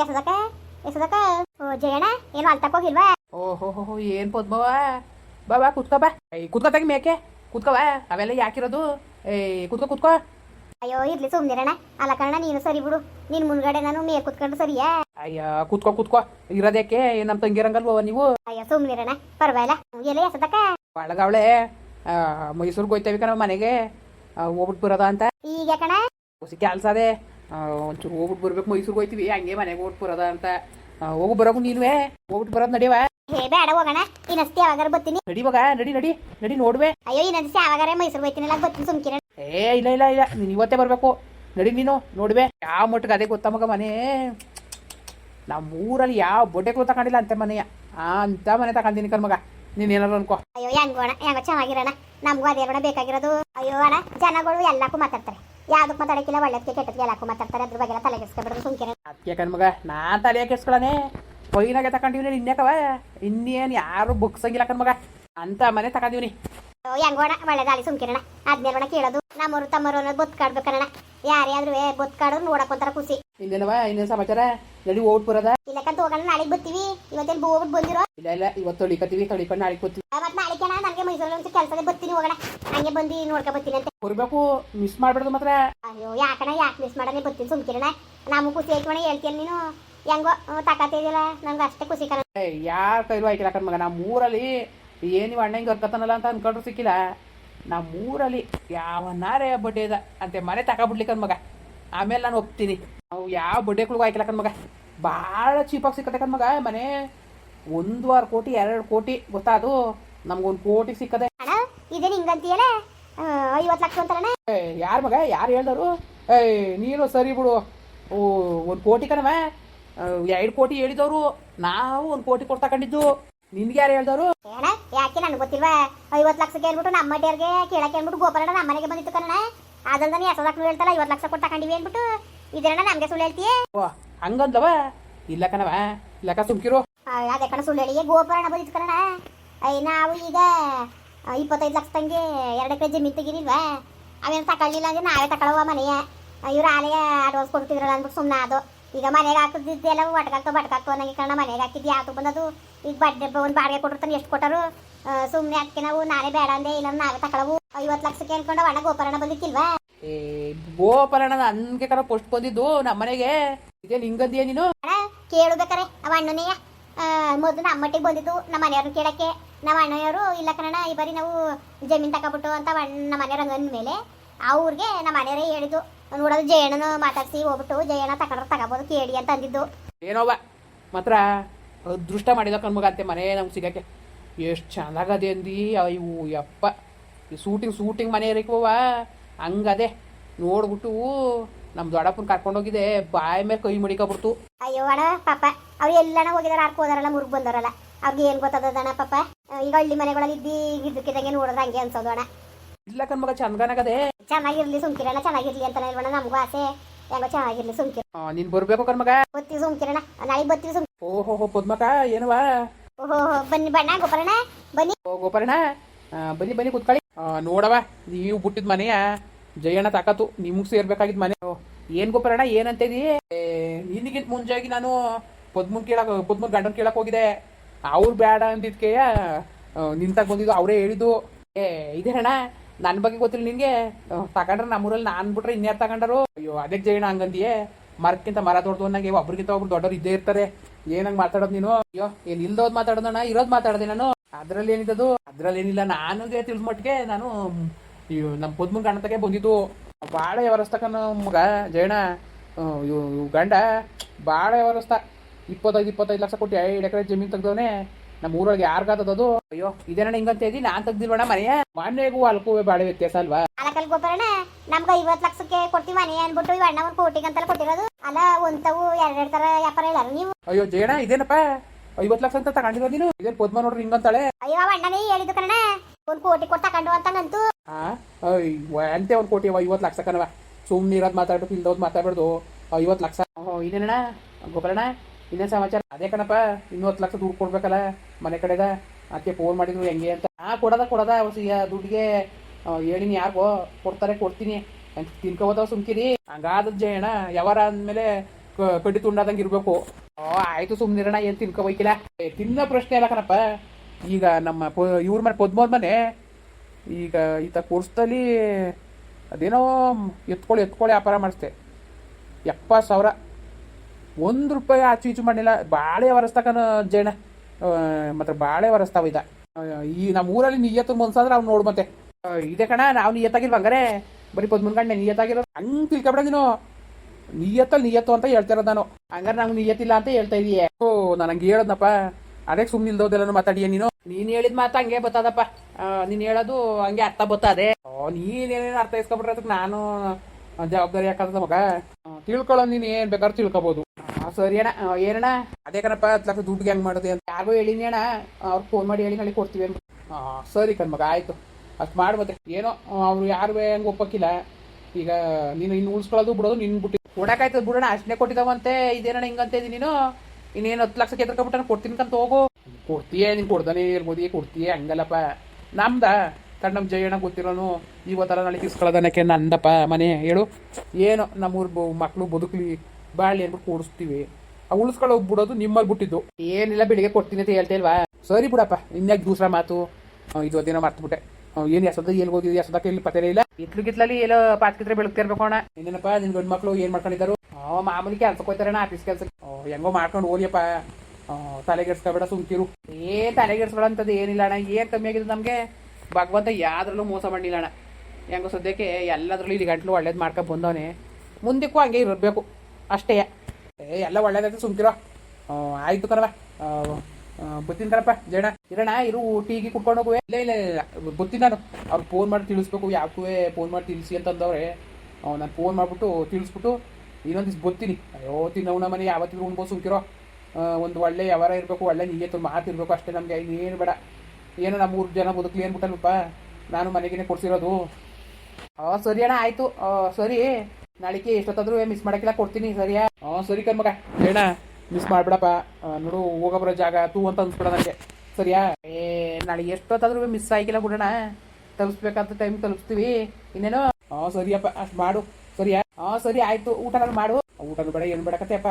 ಎಸದಕ್ಕ ಎಸದಕ ಓ ಜಯಣ್ಣ ಏನು ಅಲ್ಲಿ ತಕೋಗಿಲ್ವಾ ಓಹೋ ಹೋ ಏನು ಪದ್ಮವ ಬಾ ಬಾ ಕುತ್ಕೋ ಬಾ. ಏಯ್ ಕುತ್ಕೋತಾಗಿ ಮೇಕೆ. ಕುತ್ಕೋ ಬಾ. ಅವೆಲ್ಲ ಯಾಕಿರೋದು? ಏ ಕುತ್ಕೋ ಕುತ್ಕೋ. ಅಯ್ಯೋ ಇರ್ಲಿ ಸುಮ್ನಿರಣ್ಣ ಅಲ್ಲ ಕಣ ನೀನು ಸರಿ ಬಿಡು. ನೀನ್ ಮುಂದ್ಗಡೆ ನಾನು ಮೇಲ್ ಕುತ್ಕೊಂಡು ಸರಿಯಾ? ಅಯ್ಯ ಕುತ್ಕೋ ಕುತ್ಕೋ. ಇರೋದಕ್ಕೆ ನಮ್ಮ ತಂಗಿರಂಗಲ್ವ ನೀವು? ಅಯ್ಯೋ ಸುಮ್ನಿರಣ್ಣ ಪರವಾಗಿಲ್ಲ. ಎಲ್ಲ ಎಸದಕ್ಕ ಒಳಗವಳೆ. ಮೈಸೂರಿಗೆ ಹೋಯ್ತೇವೆ ಕಣ ಮನೆಗೆ. ಹೋಗ್ಬಿಟ್ಟು ಬರೋದ ಅಂತ? ಈಗ ಕಣ. ಕೆಲ್ಸ ಅದೇ. ಒಂಚೂರು ಹೋಗ್ಬಿಟ್ಟು ಬರ್ಬೇಕು. ಮೈಸೂರಿಗೆ ಹೋಯ್ತೀವಿ. ಹಂಗೆ ಮನೆಗೆ ಹೋಗ್ಬಿಟ್ಟು ಬರೋದ ಅಂತ. ಹೋಗಿ ಬರೋಕು ನೀನುವೆ. ಹೋಗ್ಬಿಟ್ಟು ಬರೋದ್ ನಡಿವ ಹೇ ಬೇಡ ಹೋಗೋಣ. ಇನ್ನೊಂದ್ಸತಿ ಯಾವಾಗಾರ ಬರ್ತೀನಿ. ನಡಿ ಮಗ ನಡಿ ನಡಿ ನಡಿ ನೋಡುವೆ. ಅಯ್ಯೋ ಇನ್ನೊಂದ್ಸತಿ ಯಾವಾಗಾರ ಮೈಸೂರು ಹೋಯ್ತೀನಲ್ಲ ಬರ್ತೀನಿ ಸುಮ್ಕಿರಣ. ಏ ಇಲ್ಲ ಇಲ್ಲ ಇಲ್ಲ. ನೀನು ಇವತ್ತೇ ಬರಬೇಕು. ನಡಿ ನೀನು ನೋಡುವೆ. ಯಾವ ಮಟ್ಟಿಗೆ ಅದೇ ಗೊತ್ತಾ ಮಗ ಮನೆ? ನಮ್ಮ ಊರಲ್ಲಿ ಯಾವ ಬೊಟ್ಟೆಗಳು ತಗೊಂಡಿಲ್ಲ ಅಂತೆ ಮನೆಯ. ಅಂತ ಮನೆ ತಗೊಂಡಿನಿ ಕರ್ ಮಗ. ನೀನ್ ಏನಾರು ಅನ್ಕೋ. ಅಯ್ಯೋ ಹೆಂಗೋಣ ಹೆಂಗ ಚೆನ್ನಾಗಿರೋಣ ನಮಗೂ ಅದೇ ಬೇಕಾಗಿರೋದು. ಅಯ್ಯೋ ಅಣ್ಣ ಜನಗಳು ಎಲ್ಲಕ್ಕೂ ಮಾತಾಡ್ತಾರೆ. ಯಾವ್ದಕ್ಕೆ ಮಾತಾಡಕ್ಕಿಲ್ಲ ಒಳ್ಳೆದಕ್ಕೆ ಕೆಟ್ಟದಕ್ಕೆ ಎಲ್ಲಕ್ಕೂ ಮಾತಾಡ್ತಾರೆ ಅದ್ರ ಬಗ್ಗೆ ತಲೆ ಕೆಡಿಸ್ಕೊಬಿಡೋದು ಸುಮ್ಕಿರಣ ಅದಕ್ಕೆ ಮಗ ನಾನು ತಲೆ ಕೆಡ್ಸ್ಕೊಳನೆ ಪೈನಾಗೆ ತಗೊಂಡಿವ್ನಿ ಇನ್ನೇಕವ ಇನ್ನೇನು ಯಾರು ಬುಕ್ಸಂಗಿಲ್ಲ ಕಣ್ ಮಗ. ಅಂತ ಮನೆ ತಗೊಂಡಿವ್ನಿ ಹೆಂಗೋಣ ಒಳ್ಳೇದಾಲಿ ಸುಮ್ಕಿರಣ ಅದ್ನೇರೋಣ ಕೇಳೋದು. ನಮ್ಮರು ತಮ್ಮರು ಅನ್ನೋದು ಬೊತ್ ಕಾಡ್ಬೇಕಣ್ಣ ಯಾರೇ ಆದ್ರೂ ಬೊತ್ ಕಾಡೋದು ನೋಡಕ್ ಒಂಥರ ಖುಷಿ. ಇನ್ನೇನವ ಇನ್ನೇನ್ ಸಮಾಚಾರ? ನಡಿ ಓಟ್ ಬರದ? ಇಲ್ಲಕ್ಕಂತ ಹೋಗೋಣ ನಾಳೆಗೆ ಬರ್ತೀವಿ. ಇವತ್ತೇನು ಹೋಗ್ಬಿಟ್ಟು ಬಂದಿರೋ? ಇಲ್ಲ ಇಲ್ಲ ಇವತ್ತು ತೊಳಿಕತ್ತೀವಿ ತೊಳಿಕೊಂಡು ನಾಳೆ ಕೂತೀವಿ. ಮತ್ತೆ ನಾಳೆ ಕಣ ನನಗೆ ಮೈಸೂರಲ್ಲಿ ಒಂದು ಕೆಲಸದ ಬರ್ತೀನಿ ಹೋಗೋಣ. ಹಂಗೆ ಬಂದು ನೋಡ್ಕೊ ಬರ್ತೀನಿ ಅಂತ. ಬರ್ಬೇಕು ಮಿಸ್ ಮಾಡ್ಬಿಡ್ದು ಮಾತ್ರ. ಅಯ್ಯೋ ಯಾಕಣ ಯಾಕೆ ಮಿಸ್ ಮಾಡನೆ ಬರ್ತೀನಿ? ಸುಮ್ಕಿರಣ ನಮಗೂ ಖುಷಿ ಆಯ್ತು ಹೇಳ್ತೀನಿ ನೀನು? ಹೆಂಗೋ ತಕತಿದಿಲ್ಲ ನಂಗೆ ಅಷ್ಟೇ ಖುಷಿ ಕಣ. ಯಾರ ಕೈಲೂ ಆಯ್ತಿಲ್ಲ ಕಣ್ ಮಗ. ನಮ್ಮ ಊರಲ್ಲಿ ಏನು ಅಣ್ಣ ಹಿಂಗೆ ಕರ್ಕತ್ತಾನಲ್ಲ ಅಂತ ಅನ್ಕೊಂಡ್ರು ಸಿಕ್ಕಿಲ್ಲ. ನಮ್ಮ ಊರಲ್ಲಿ ಯಾವನಾರೇ ಬಡ್ಡೆ ಇದ ಅಂತೆ ಮನೆ ತಗೊಬಿಡ್ಲಿ ಕಣ್ ಮಗ. ಆಮೇಲೆ ನಾನು ಒಪ್ತೀನಿ. ನಾವು ಯಾವ ಬಡ್ಡೆಗಳಿಗೂ ಕಣ್ ಮಗ. ಭಾಳ ಚೀಪಾಗಿ ಸಿಕ್ಕತ್ತೆ ಕಣ್ ಮಗ ಮನೆ ಒಂದೂವರೆ ಕೋಟಿ ಎರಡು ಕೋಟಿ ಗೊತ್ತಾ ಅದು? ನಮ್ಗೊಂದು ಕೋಟಿ ಸಿಕ್ಕದೆ. ಅಣ್ಣ ಇದೇನು ಹಿಂಗಂತೀಯಲ್ಲ ಐವತ್ತು ಲಕ್ಷ ಅಂತಾರಣ್ಣ. ಯಾರ ಮಗ? ಯಾರು ಹೇಳ್ದರು ಏಯ್ ನೀನು ಸರಿ ಬಿಡು. ಓ ಒಂದು ಕೋಟಿ ಕಣವ ಎರಡು ಕೋಟಿ ಹೇಳಿದವರು ನಾವು ಒಂದು ಕೋಟಿ ಕೊಟ್ಟು ತಗೊಂಡಿದ್ದು ನಿನ್ಗೆ ಯಾರು ಹೇಳ್ದವರು? ಅಣ್ಣ ಯಾಕೆ ನನಗೆ ಗೊತ್ತಿಲ್ವಾ? ಐವತ್ತು ಲಕ್ಷ ಕೇಳ್ಬಿಟ್ಟು ನಮ್ಮ ಮಡ್ಯರ್ಗೆ ಕೇಳಕ್ಕೆ ಹೇಳ್ಬಿಟ್ಟು ಗೋಪಾಲಣ್ಣ ನಮ್ಮ ಮನೆಗೆ ಬಂದಿತ್ತು ಕಣ ಅದಲ್ದಾನೆ ಎಸ್ ಲಕ್ಷ ಹೇಳ್ತಲ್ಲ ಐವತ್ತು ಲಕ್ಷ ಕೊಟ್ಟು ತಗೊಂಡಿವಿ ಅಂದ್ಬಿಟ್ಟು. ಇದೇನಣ್ಣ ನಮ್ಗೆ ಸುಳ್ಳು ಹೇಳ್ತೀಯ? ಓ ಹಂಗಂದವ ಇಲ್ಲ ಕಣವ ಇಲ್ಲಕ್ಕ ಸುಮ್ಕಿರು. ಅದೇ ಕಣ ಸುಳ್ಳು ಹೇಳಿ. ಗೋಪುರಣ ಬಂದಿತ್ತು ಕಣ ಅಯ್ಯ ನಾವು ಈಗ ಇಪ್ಪತ್ತೈದು ಲಕ್ಷ ತಂಗೆ ಎರಡು ಎಕರೆ ಜಮೀನು ತೆಗಿರಿಲ್ವಾ ಅವೇನು ತಕೊಳ್ಳಿಲ್ಲ ಅಂದ್ರೆ ನಾವೇ ತಕೊಳ್ಳುವ ಮನೆಯ. ಇವ್ರ ಆಲೆಗೆ ಅಡ್ವಾನ್ಸ್ ಕೊಡ್ತಿದ್ರಲ್ಲ ಅಂದ್ಬಿಟ್ಟು ಸುಮ್ಮನೆ ಅದು ಈಗ ಮನೆಗೆ ಹಾಕಿದ್ದೆಲ್ಲ ಒಟ್ಕಾಗ್ತೋ ಬಟ್ಕಾಗ್ತೋ ನನಗೆ ಕಣ ಮನೆಗೆ ಹಾಕಿದ್ದು. ಯಾವ್ದು ಬಂದದು ಈಗ ಬಡ್ಡೆ ಒಂದು ಬಾಡಿಗೆ ಕೊಟ್ಟಿರ್ತಾನೆ ಎಷ್ಟು ಕೊಟ್ಟರು? ಸುಮ್ಮನೆ ಅದಕ್ಕೆ ನಾವು ನಾನೇ ಬೇಡ ಅಂದೆ ಇಲ್ಲ ನಾವೇ ತಕೊಳ್ಳವು. ಐವತ್ತು ಲಕ್ಷಕ್ಕೆ ಹೇಳ್ಕೊಂಡು ಅಣ್ಣ ಗೋಪಾಲಣ್ಣ ಬಂದಿತ್ತಿಲ್ವಾ ಏ ಗೋಪಾಲಣ್ಣ ನನ್ಗೆ ಕರ ಪೋಸ್ಟ್ ಬಂದಿದ್ದು ನಮ್ಮನೆಗೆ ಮನೆಗೆ. ಇದೇನು ಹಿಂಗಂದಿಯ ನೀನು? ಅಣ್ಣ ಕೇಳಬೇಕಾರೆ ಅವ ಅಣ್ಣನೆಯ ಮೊದಲು ನಮ್ಮ ಮಟ್ಟಿಗೆ ಬಂದಿದ್ದು ನಮ್ಮ ಮನೆಯವ್ರನ್ನ ಕೇಳಕ್ಕೆ. ನಮ್ಮ ಅಣ್ಣಯ್ಯವರು ಇಲ್ಲ ಕಣ ಈ ಬಾರಿ ನಾವು ಜಮೀನು ತಗೊಬಿಟ್ಟು ಅಂತ ನಮ್ಮ ಮನೆಯವ್ರ ಅಂದ ಮೇಲೆ ಅವ್ರಿಗೆ ನಮ್ಮ ಮನೆಯವರೇ ಹೇಳಿದ್ದು. ನೋಡೋದು ಜಯಣ್ಣನ ಮಾತಾಡ್ಸಿ ಹೋಗ್ಬಿಟ್ಟು ಜಯಣ್ಣ ತಗೊಂಡ್ರೆ ತಗೋಬೋದು ಕೇಳಿ ಅಂತ ಅಂದಿದ್ದು. ಏನೋವ ಮಾತ್ರ ಅದೃಷ್ಟ ಮಾಡಿದ ಕಣ್ಮಗ ಅಂತೆ ಮನೆ ನಮ್ಗೆ ಸಿಗಕ್ಕೆ. ಎಷ್ಟು ಚೆನ್ನಾಗದೆ ಅಂದಿ ಅಯ್ಯೋ ಯಪ್ಪ. ಈ ಶೂಟಿಂಗ್ ಶೂಟಿಂಗ್ ಮನೆ ಇರಕ್ಕವ ಹಂಗದೆ ನೋಡ್ಬಿಟ್ಟು ನಮ್ಮ ದೊಡ್ಡಪ್ಪನ ಕರ್ಕೊಂಡೋಗಿದೆ ಬಾಯಿ ಮೇಲೆ ಕೈ ಮುಡಿಕೊಬಿಡ್ತು. ಅಯ್ಯೋ ಅಣ್ಣ ಪಾಪ. ಅವ್ರು ಎಲ್ಲಾನ ಹೋಗಿದಾರ ಆರ್ಕ್ ಹೋದಾರಲ್ಲ ಮುರುಗ್ ಬಂದಾರಲ್ಲ ಅವ್ರಿಗೆ ಏನ್ ಗೊತ್ತದಣ್ಣ ಪಾಪ? ಈಗ ಹಳ್ಳಿ ಮನೆಗಳಲ್ಲಿ ಇದ್ದಿ ಇದ್ದಕ್ಕಿದ್ದಂಗೆ ನೋಡಿದ್ರೆ ಹಂಗೆ ಅನ್ಸೋದು ಅಣ್ಣ. ಇಲ್ಲ ಕಣ್ಮಗ ಚಂದನಗದೆ ಚೆನ್ನಾಗಿರ್ಲಿ ಸುಮ್ಕಿರಣ ಚೆನ್ನಾಗಿರ್ಲಿ ಅಂತ ಇಲ್ವಣ್ಣ ನಮಗೂ ಆಸೆ. ಹೆಂಗೋ ಚೆನ್ನಾಗಿರ್ಲಿ ಸುಮ್ಕಿರ. ನೀನ್ ಬರಬೇಕು ಕಣ್ಮಗ ಬತ್ತಿ ಸುಮ್ಕಿರಣ ನಾಳೆ ಬತ್ತಿ ಸುಮ್ ಓಹೋ ಹೋ ಪದ್ಮಕ ಏನವಾ ಓಹೋ ಬನ್ನಿ ಬಣ್ಣ ಗೋಪರಣ ಬನ್ನಿ. ಓ ಗೋಪರಣ ಬನ್ನಿ ಬನ್ನಿ ಕುತ್ಕೊಳ್ಳಿ. ನೋಡವ ನೀವು ಬಿಟ್ಟಿದ ಮನೆಯ? ಜಯಣ್ಣ ತಾಕತ್ತು, ನಿಮ್ಗೆ ಸೇರ್ಬೇಕಾಗಿತ್ತು ಮನೆ. ಏನ್ ಗೊಬ್ಬರಣ್ಣ ಏನಂತ ಹಿಂದಿಗಿಂತ ಮುಂಜಾಗಿ ನಾನು ಪದ್ಮನ್ ಕೇಳಕ್, ಪದ್ಮನ್ ಗಂಡನ್ ಕೇಳಕ್ ಹೋಗಿದೆ ಅವ್ರು ಬೇಡ ಅಂದಿದ್ಕೆ ನಿಂತಾಗ ಬಂದಿದ್ದು ಅವರೇ ಹೇಳಿದ್ದು. ಏ ಇದೇನಣ್ಣ ನನ್ನ ಬಗ್ಗೆ ಗೊತ್ತಿಲ್ಲ ನಿನ್ಗೆ. ತಗೊಂಡ್ರೆ ನಮ್ಮೂರಲ್ಲಿ ನಾನ್ ಬಿಟ್ರೆ ಇನ್ಯಾರು ತಗೊಂಡರು? ಅಯ್ಯೋ, ಅದಕ್ಕೆ ಜಯಣ್ಣ ಹಂಗಂದಿಯೇ. ಮರಕ್ಕಿಂತ ಮರ ದೊಡ್ಡದು ಅನ್ನಂಗೆ ಒಬ್ರಿಗಿಂತ ಒಬ್ರು ದೊಡ್ಡವ್ರು ಇದ್ದೇ ಇರ್ತಾರೆ. ಏನಂಗ್ ಮಾತಾಡೋದು ನೀನು? ಅಯ್ಯೋ, ಏನ್ ಇಲ್ದೋದ್ ಮಾತಾಡೋದಣ್ಣ ಇರೋದ್ ಮಾತಾಡಿದೆ ನಾನು. ಅದ್ರಲ್ಲಿ ಏನಿದ್ದದು ಅದ್ರಲ್ಲಿ ಏನಿಲ್ಲ ನಾನು ತಿಳಿದ್ ಮಟ್ಟಿಗೆ ನಾನು ಇವ್ ನಮ್ಮ ಪದ್ಮನ್ ಗಂಡತಗೆ ಬಂದಿದ್ದು ಬಾಳ ವ್ಯವಸ್ಥಕ ನಮ್ಗ ಜಯಣ್ಣ. ಇವ್ ಗಂಡ. ಬಾಳ ವ್ಯವಸ್ಥ ಇಪ್ಪತ್ತೈದು ಇಪ್ಪತ್ತೈದು ಲಕ್ಷ ಕೊಟ್ಟಿ ಎರಡು ಎಕರೆ ಜಮೀನ್ ತೆಗ್ದವನೆ. ನಮ್ಮ ಊರೊಳಗೆ ಯಾರಿಗಾದದು ಅಯ್ಯೋ ಇದೇನಣ್ಣ ಹಿಂಗಂತ ಹೇಳಿ ನಾನ್ ತೆಗ್ದಿಲ್ವಣ್ಣ ಮನೆಯ ಮನೆಗೂ ಅಲ್ಕೂ ಬಾಳೆ ವ್ಯತ್ಯಾಸ ಅಲ್ವಾ? ಅಲಕಲ್ ಗೋಪಾಲಣ್ಣ ನಮ್ಗ ಐವತ್ತು ಲಕ್ಷಕ್ಕೆ ಕೊಡ್ತೀವಿ ಮನೆ ಅನ್ಬಿಟ್ಟು ಇವ್ ಅಣ್ಣ ಒಂದು ಕೋಟಿಗೆ ಅಂತೆಲ್ಲ ಕೊಟ್ಟಿರೋದು. ಅಲ್ಲ ಒಂತವು ಎರಡೆರಡು ತರ ವ್ಯಾಪಾರ ಹೇಳಾರ ನೀವು? ಅಯ್ಯೋ ಜಯಣ್ಣ ಇದೇನಪ್ಪ? ಐವತ್ ಲಕ್ಷ ಅಂತ ತಗೊಂಡಿರೋ ನೀನು? ಇದೇನ್ ಪದ್ಮ ನೋಡ್ರಿ ಹಿಂಗಂತಾಳೆ ಅಯ್ಯೋ ಅಣ್ಣನೇ ಹೇಳಿದ್ದು ಕಣ ಒಂದು ಕೋಟಿ ಕೊಟ್ಟು ತಗೊಂಡು ಅಂತಂಗಂತೂ ಅಂತೆ ಒಂದು ಕೋಟಿ ಐವತ್ತು ಲಕ್ಷ ಕಣವ ಸುಮ್ಮನೆ ಇರೋದು ಮಾತಾಡ್ಬಿಟ್ಟು ಇಲ್ದೋದು ಮಾತಾಡ್ಬಾರ್ದು ಐವತ್ತು ಲಕ್ಷ. ಇದೇನಣ್ಣ ಗೋಪಾಲಣ್ಣ ಇನ್ನೇನು ಸಮಾಚಾರ. ಅದೇ ಕಣಪ್ಪ ಇನ್ನೂ ಹತ್ತು ಲಕ್ಷ ದುಡ್ಡು ಕೊಡ್ಬೇಕಲ್ಲ ಮನೆ ಕಡೆದ ಅದಕ್ಕೆ ಫೋನ್ ಮಾಡಿದ್ರು ಹೆಂಗೆ ಅಂತ. ಆ ಕೊಡದ ಕೊಡದ ದುಡ್ಡಿಗೆ ಹೇಳಿನಿ ಯಾರಿಗೋ ಕೊಡ್ತಾರೆ ಕೊಡ್ತೀನಿ. ಅಂತ ತಿನ್ಕೋಬೋದ ಸುಮ್ಕಿರಿ. ಹಂಗಾದ ಜಯಣ ಯಾವಾರ ಅಂದಮೇಲೆ ಕಡ್ಡಿ ತುಂಡಾದಂಗೆ ಇರಬೇಕು. ಆಯ್ತು ಸುಮ್ಮನಿರೋಣ ಏನು ತಿನ್ಕೋಬೇಕಿಲ್ಲ ತಿನ್ನೋ ಪ್ರಶ್ನೆ ಇಲ್ಲ ಕಣಪ್ಪ. ಈಗ ನಮ್ಮ ಇವ್ರ ಮನೆ ಪದ್ಮೋದ್ ಮನೆ ಈಗ ಈತ ಕೋರ್ಸ್ದಲ್ಲಿ ಅದೇನೋ ಎತ್ಕೊಳ್ಳಿ ಎತ್ಕೊಳ್ಳಿ ವ್ಯಾಪಾರ ಮಾಡಿಸ್ತೆ ಎಪ್ಪತ್ತು ಸಾವಿರ. ಒಂದು ರೂಪಾಯಿ ಆಚು ಈಚು ಮಾಡಿಲ್ಲ ಬಾಳೆ ವರಸ್ತಕನ ಜೇಣ ಮಾತ್ರ ಬಾಳೆ ವರಸ್ತಾವ ಇದ ಈ ನಮ್ಮ ಊರಲ್ಲಿ ನಿಯತ್ತು ಮನ್ಸಂದ್ರೆ ಅವ್ನು ನೋಡು ಮತ್ತೆ. ಇದೆ ಕಣ, ನಾವು ನೀಯತ್ತಾಗಿಲ್ವ ಹಂಗಾರೆ? ಬರೀ ಪದ್ಮನ್ಗಂಡೆ ನಿಯತ್ತಾಗಿರೋ ಹಂಗೆ ತಿಳ್ಕೊಬೇಡ ನೀನು. ನೀಯತ್ತಲ್ಲಿ ನೀಯತ್ತು ಅಂತ ಹೇಳ್ತಿರೋದು ನಾನು. ಹಂಗಾರೆ ನಂಗೆ ನಿಯತ್ತಿಲ್ಲ ಅಂತ ಹೇಳ್ತಾ ಇದೀಯ. ಓ ನಾನು ಹಂಗೆ ಹೇಳದ್ನಪ್ಪ. ಅದಕ್ಕೆ ಸುಮ್ ನಿಲ್ದೋದೆಲ್ಲ ಮಾತಾಡಿಯ ನೀನು? ನೀನ್ ಹೇಳಿದ ಮಾತು ಹಂಗೆ ಬತ್ತದಪ್ಪ. ನೀನ್ ಹೇಳೋದು ಹಂಗೆ ಅರ್ಥ ಬತ್ತದೆ. ನೀನೇನೇನು ಅರ್ಥ ಇಸ್ಕೊಬಿಟ್ರೆ ಅದಕ್ಕೆ ನಾನು ಜವಾಬ್ದಾರಿ ಯಾಕಂದ್ರೆ ಮಗ? ತಿಳ್ಕೊಳ್ಳೋ ನೀನ್ ಏನ್ ಬೇಕಾದ್ರೂ ತಿಳ್ಕೊಬೋದು. ಆ, ಸರಿ ಅಣ್ಣ. ಏನಣ್ಣ? ಅದೇ ಕಣಪ್ಪ ಹತ್ತು ಲಕ್ಷ ದುಡ್ಡು ಹೆಂಗ್ ಮಾಡೋದು ಅಂತ. ಯಾರಿಗೂ ಹೇಳಿನಿ ಅಣ್ಣ. ಅವ್ರು ಫೋನ್ ಮಾಡಿ ಹೇಳಿ ಹೇಳಿ ಕೊಡ್ತೀವಿ ಅಂತ ಸರಿ ಕಣ್ ಮಗ ಆಯ್ತು. ಅಷ್ಟು ಮಾಡಿ ಮತ್ತೆ ಏನೋ ಅವ್ರು ಯಾರು ಹೆಂಗ್ ಒಪ್ಪಕ್ಕಿಲ್ಲ. ಈಗ ನೀನು ಇನ್ನು ಉಳಿಸ್ಕೊಳ್ಳೋದು ಬಿಡೋದು ನಿನ್ ಬಿಟ್ಟು. ಕೊಡಕ್ಕಾಯ್ತದ ಬಿಡೋಣ ಅಷ್ಟನ್ನೇ ಕೊಟ್ಟಿದ್ದಾವಂತೆ. ಇದೇನಣ್ಣ ಹಿಂಗಂತ ಇದೀನಿ ನೀನು? ಇನ್ನೇನು ಹತ್ತು ಲಕ್ಷ ಕೆದ್ರಕೊಬಿಟ್ಟ ಕೊಡ್ತೀನಿ ಅಂತ ಹೋಗೋ. ಕೊಡ್ತೀಯೇ ನೀನು ಕೊಡ್ದಾನೆ ಇರ್ಬೋದು, ಕೊಡ್ತೀಯೇ ಹಂಗಲ್ಲಪ್ಪ. ನಮ್ದ ಕಣ್ ನಮ್ಮ ಜಯಣ್ಣ ಗೊತ್ತಿರೋನು ಇವತ್ತರ ನಾಳೆ ಕಿಸ್ಕೊಳ್ಳೋದನಕ್ಕೆ ನಂದಪ್ಪ ಮನೆ, ಹೇಳು. ಏನು, ನಮ್ಮೂರ್ ಮಕ್ಳು ಬದುಕಲಿ ಬಾಳಿ ಅಂದ್ಬಿಟ್ಟು ಕೂಡಿಸ್ತೀವಿ. ಆ ಉಳಿಸ್ಕೊಳ್ಳೋ ಬಿಡೋದು ನಿಮ್ಮಲ್ಲಿ ಬಿಟ್ಟಿದ್ದು. ಏನಿಲ್ಲ, ಬೆಳಿಗ್ಗೆ ಕೊಡ್ತೀನಿ ಅಂತ ಹೇಳ್ತಾ ಇಲ್ವಾ? ಸರಿ ಬಿಡಪ್ಪ, ಇನ್ಯಾಕೆ ದೂಸರ ಮಾತು? ಇದು ಅದೇನೋ ಮರ್ತುಬಿಟ್ಟೆ. ಏನು ಎಸದ ಎಲ್ಲಿ ಹೋಗಿದ್ವಿ ಎಸದಕ್ಕೆ ಇಲ್ಲಿ ಪತ್ತೆ ಇಲ್ಲ. ಇತ್ಲು ಗಿತ್ಲಲ್ಲಿ ಎಲ್ಲೋ ಪಾತ್ಕಿದ್ರೆ ಬೆಳಗ್ತಿರ್ಬೇಕು ಅಣ್ಣ. ಇನ್ನೇನಪ್ಪ ನಿನ್ ಗಂಡು ಮಕ್ಳು ಏನ್ ಮಾಡ್ಕೊಂಡಿದ್ದಾರು? ಅವ ಮಾಮೂಲಿ ಕೆಲ್ಸಕ್ಕೆ ಹೋಗ್ತಾರಣ್ಣ ಆಫೀಸ್ ಕೆಲ್ಸ ಹೆಂಗೋ ಮಾಡ್ಕೊಂಡು ಹೋಗ್ಯಪ್ಪ ತಲೆಗೆಡ್ಸ್ಕೊಬೇಡ ಸುಮ್ಕಿರು ಏ ತಲೆಗೆಡ್ಸ್ಕೊಳ್ಳೋಂಥದ್ದು ಏನಿಲ್ಲ ಅಣ್ಣ. ಏನ್ ಕಮ್ಮಿ ಆಗಿದೆ ನಮ್ಗೆ? ಭಗವಂತ ಯಾವ್ದ್ರಲ್ಲೂ ಮೋಸ ಮಾಡಿಲ್ಲ ಅಣ್ಣ. ಹೆಂಗೋ ಸದ್ಯಕ್ಕೆ ಎಲ್ಲದ್ರಲ್ಲೂ ಇಲ್ಲಿ ಗಂಟ್ಲು ಒಳ್ಳೇದು ಮಾಡ್ಕೊಂಡು ಬಂದವನೆ. ಮುಂದಕ್ಕೂ ಹಂಗೆ ಇರಬೇಕು. ಅಷ್ಟೇ. ಏ ಎಲ್ಲ ಒಳ್ಳೇದೈತೆ ಸುಮ್ಕಿರೋ ಆಯ್ತು ಕಣವ ಬತ್ತೀನಿ ಜಡ ಜಣ ಇರೋಣ ಇರು, ಟೀಗಿ ಕುಟ್ಕೊಂಡು ಹೋಗುವೆ. ಇಲ್ಲ ಇಲ್ಲ ಇಲ್ಲ ಬತ್ತೀನಿ ನಾನು ಅವ್ರು ಫೋನ್ ಮಾಡಿ ತಿಳಿಸ್ಬೇಕು ಯಾಕೂ ಫೋನ್ ಮಾಡಿ ತಿಳಿಸಿ ಅಂತಂದವ್ರೆ ನಾನು ಫೋನ್ ಮಾಡಿಬಿಟ್ಟು ತಿಳಿಸ್ಬಿಟ್ಟು ಇನ್ನೊಂದು ದಿವ್ಸ ಬತ್ತೀನಿ ಅಯ್ಯೋ ನಮ್ಮ ಮನೆ ಯಾವತ್ತಿದ್ರು ಉಣ್ಬೋದು ಸುಮ್ಕಿರೋ. ಒಂದು ಒಳ್ಳೆ ವ್ಯವಹಾರ ಇರಬೇಕು, ಒಳ್ಳೆ ನಿಯತ್ತು ಮಾತಿರ್ಬೇಕು ಅಷ್ಟೇ ನಮಗೆ ಏನು ಬೇಡ. ಏನೋ ನಮ್ಮ ಮೂರು ಜನ ಬದುಕಲಿ ಅಂದ್ಬಿಟ್ಟಲ್ವಪ್ಪ ನಾನು ಮನೆಗೇನೆ ಕೊಡ್ಸಿರೋದು. ಹಾಂ ಸರಿ ಅಣ್ಣ, ಆಯ್ತು. ಸರಿ. ನಾಳೆಗೆ ಎಷ್ಟೊತ್ತಾದ್ರೂ ಮಿಸ್ ಮಾಡೋಕ್ಕೆಲ್ಲ ಕೊಡ್ತೀನಿ, ಸರಿಯಾ? ಹಾ ಸರಿ ಕಣ್ಮಗ. ಏನ ಮಿಸ್ ಮಾಡ್ಬಿಡಪ್ಪ. ನೋಡು ಹೋಗೋ ಬರೋ ಜಾಗ ತೂ ಅಂತ ಅನ್ಸ್ಬಿಡ ನನಗೆ ಸರಿಯಾ? ಏ ನಾಳೆ ಎಷ್ಟೊತ್ತಾದ್ರೂ ಮಿಸ್ ಆಗಿಲ್ಲ ಬಿಡೋಣ. ತಲುಪಿಸ್ಬೇಕಂತ ಟೈಮ್ ತಲುಪಿಸ್ತೀವಿ. ಇನ್ನೇನು? ಹಾ ಸರಿಯಪ್ಪ ಅಷ್ಟು ಮಾಡು. ಸರಿಯಾ? ಹಾ ಸರಿ ಆಯ್ತು. ಊಟನೂ ಮಾಡು. ಊಟನೂ ಬೇಡ ಏನು ಬೇಡಕತ್ತೆಪ್ಪ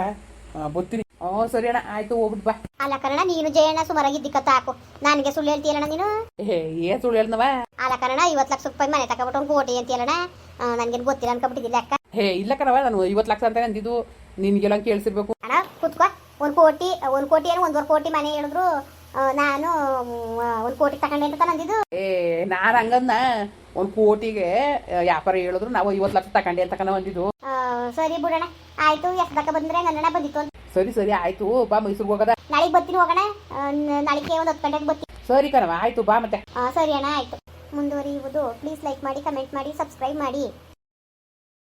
ಬತ್ತೀನಿ ಹ್ಞೂ ಸರಿ ಅಣ್ಣ ಆಯ್ತು ಹೋಗ್ಬಿಟ್ ಬಾ. ಅಲ್ಲ ಕರ್ಣ ನೀನು ಜಯಣ್ಣ ಸುಮಾರಾಗಿದ್ದಿಕ್ಕತ್ತ ಹಾಕು. ನನಗೆ ಸುಳ್ಳು ಹೇಳ್ತೀಯಲ್ಲಣ್ಣ ನೀನು? ಏ ಏನ್ ಸುಳ್ಳು ಹೇಳ್ದವ? ಅಲ್ಲ ಕರ್ಣ ಐವತ್ತು ಲಕ್ಷ ರೂಪಾಯಿ ಮನೆ ತಗೊಬಿಟ್ಟು ಕೋಟಿ ಅಂತೀಯಲ್ಲಣ್ಣ ನನಗೇನು ಗೊತ್ತಿಲ್ಲ ಅನ್ಕೊಬಿಟ್ಟಿದ್ದಿಲ್ಲ ಅಕ್ಕ ಹೇ ಇಲ್ಲ ಕಣವ ನಾನು ಐವತ್ತು ಲಕ್ಷ ಅಂತ ಅಂದಿದ್ದು. ನಿನ್ಗೆಲ್ಲ ಕೇಳಿಸಿರ್ಬೇಕು. ಅಣ್ಣ ಕುತ್ಕೋ. ಒಂದು ಕೋಟಿ ಒಂದ್ ಕೋಟಿ ಏನು ಒಂದೂವರೆ ಕೋಟಿ ಮನೆ ಹೇಳಿದ್ರು. ನಾನು ಒಂದ್ ಕೋಟಿ ತಗೊಂಡೆ ಅಂತ ನಂದಿದ್ದು. ಏ ನಾನು ಹಂಗನ್ನ ಒಂದ್ ಕೋಟಿಗೆ ವ್ಯಾಪಾರ ಹೇಳಿದ್ರು. ನಾವು ಐವತ್ತು ಲಕ್ಷ ತಗೊಂಡೆ ಅಂತ ಬಂದಿದ್ದು ಸರಿ ಬಿಡೋಣ. ಆಯ್ತು ಎಷ್ಟಕ್ಕ ಬಂದ್ರೆ ನನ್ನ ಬಂದಿತ್ತು ಅಂತ. ಸರಿ ಸರಿ ಆಯ್ತು. ಬಾ ಮೈಸೂರ್ ಹೋಗದ. ನಾಳೆಗೆ ಬರ್ತೀನಿ ಹೋಗೋಣ. ನಾಳೆಗೆ ಒಂದು ಹತ್ತು ಗಂಟೆಗೆ ಬರ್ತೀನಿ. ಸರಿ ಕಣವ ಆಯ್ತು ಬಾ ಮತ್ತೆ. ಆ, ಸರಿ ಅಣ್ಣ ಆಯ್ತು. ಮುಂದುವರಿಯುವುದು ಪ್ಲೀಸ್ ಲೈಕ್ ಮಾಡಿ ಕಮೆಂಟ್ ಮಾಡಿ ಸಬ್ಸ್ಕ್ರೈಬ್ ಮಾಡಿ.